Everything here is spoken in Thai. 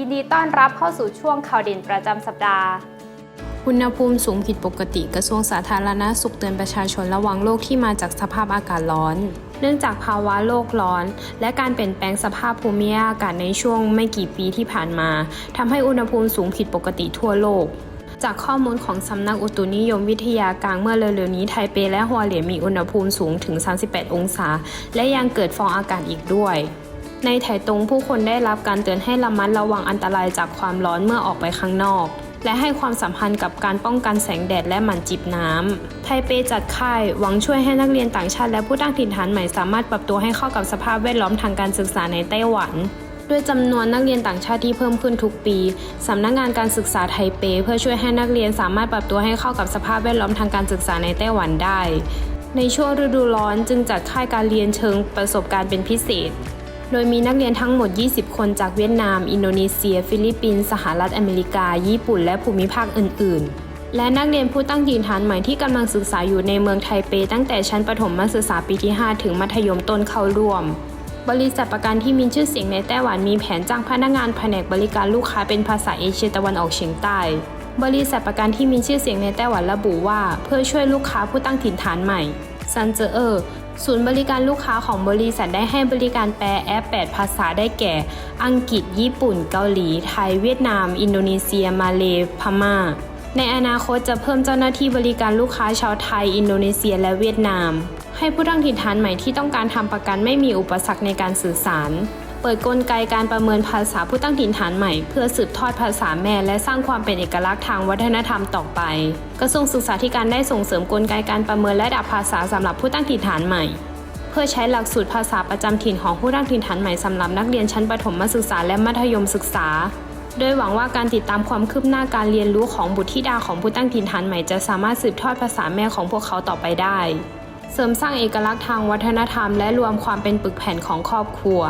ยินดีต้อนรับเข้าสู่ช่วงข่าวเด่นประจำสัปดาห์ อุณหภูมิสูงผิดปกติกระทรวงสาธารณาสุขเตือนประชาชนระวังโรคที่มาจากสภาพอากาศร้อน เนื่องจากภาวะโลกร้อน และการเปลี่ยนแปลงสภาพภูมิอากาศในช่วงไม่กี่ปีที่ผ่านมาทำให้อุณหภูมิสูงผิดปกติทั่วโลกจากข้อมูลของสำนักอุตุนิยมวิทยากลางเมื่อเร็วๆนี้ไทเปและฮัวเหลียมีอุณหภูมิสูงถึง 38 องศา และยังเกิดฟองอากาศอีกด้วย ในไถตรงผู้คนได้รับการเตือนให้ระมัดระวังอันตรายจากความร้อนเมื่อออกไปข้างนอก และให้ความสัมพันธ์กับการป้องกันแสงแดดและหมั่นจิบน้ำ ไทเปจัดค่ายหวังช่วยให้นักเรียนต่างชาติและผู้ตั้งถิ่นฐานใหม่สามารถปรับตัวให้เข้ากับสภาพแวดล้อมทางการศึกษาในไต้หวันด้วยจำนวนนักเรียนต่างชาติที่เพิ่มขึ้นทุกปี สำนักงานการศึกษาไทเป เพื่อช่วยให้นักเรียนสามารถปรับตัวให้เข้ากับสภาพแวดล้อมทางการศึกษาในไต้หวันได้ ในช่วงฤดูร้อนจึงจัดค่ายการเรียนเชิงประสบการณ์เป็นพิเศษ โดยมีนักเรียนทั้งหมด 20 คนจากเวียดนาม อินโดนีเซีย ฟิลิปปินส์ สหรัฐอเมริกา ญี่ปุ่น และภูมิภาคอื่น ๆ และนักเรียนผู้ตั้งถิ่นฐานใหม่ที่กำลังศึกษาอยู่ในเมืองไทเป ตั้งแต่ชั้นประถมศึกษาปีที่ 5 ถึงมัธยมต้นเข้าร่วม บริษัทประกันที่มีชื่อเสียงในไต้หวันมีแผนจ้างพนักงานแผนกบริการลูกค้าเป็นภาษาเอเชียตะวันออกเฉียงใต้บริษัทประกันที่มีชื่อเสียงในไต้หวันระบุว่า เพื่อช่วยลูกค้าผู้ตั้งถิ่นฐานใหม่ซันเจอเออร์ ศูนย์บริการลูกค้าของบริษัทได้ให้บริการแปลแอป 8 ภาษาได้แก่ อังกฤษ ญี่ปุ่น เกาหลี ไทย เวียดนาม อินโดนีเซีย มาเลพม่า ในอนาคตจะเพิ่มเจ้าหน้าที่บริการลูกค้าชาวไทย อินโดนีเซีย และเวียดนาม ให้ผู้ตั้งถิ่นฐานใหม่ที่ต้องการทำประกันไม่มีอุปสรรคในการสื่อสาร ปิดกลไกการประเมินภาษาผู้ตั้งถิ่นฐานใหม่ เพื่อสืบทอดภาษาแม่และสร้างความเป็นเอกลักษณ์ทางวัฒนธรรมต่อไป กระทรวงศึกษาธิการได้ส่งเสริมกลไกการประเมินระดับภาษาสำหรับผู้ตั้งถิ่นฐานใหม่ เพื่อใช้หลักสูตรภาษาประจำถิ่นของผู้ตั้งถิ่นฐานใหม่สำหรับนักเรียนชั้นประถมศึกษาและมัธยมศึกษา โดยหวังว่าการติดตามความคืบหน้าการเรียนรู้ของบุตรธิดาของผู้ตั้งถิ่นฐานใหม่ จะสามารถสืบทอดภาษาแม่ของพวกเขาต่อไปได้ เสริมสร้างเอกลักษณ์ทางวัฒนธรรม และรวมความเป็นปึกแผ่นของครอบครัว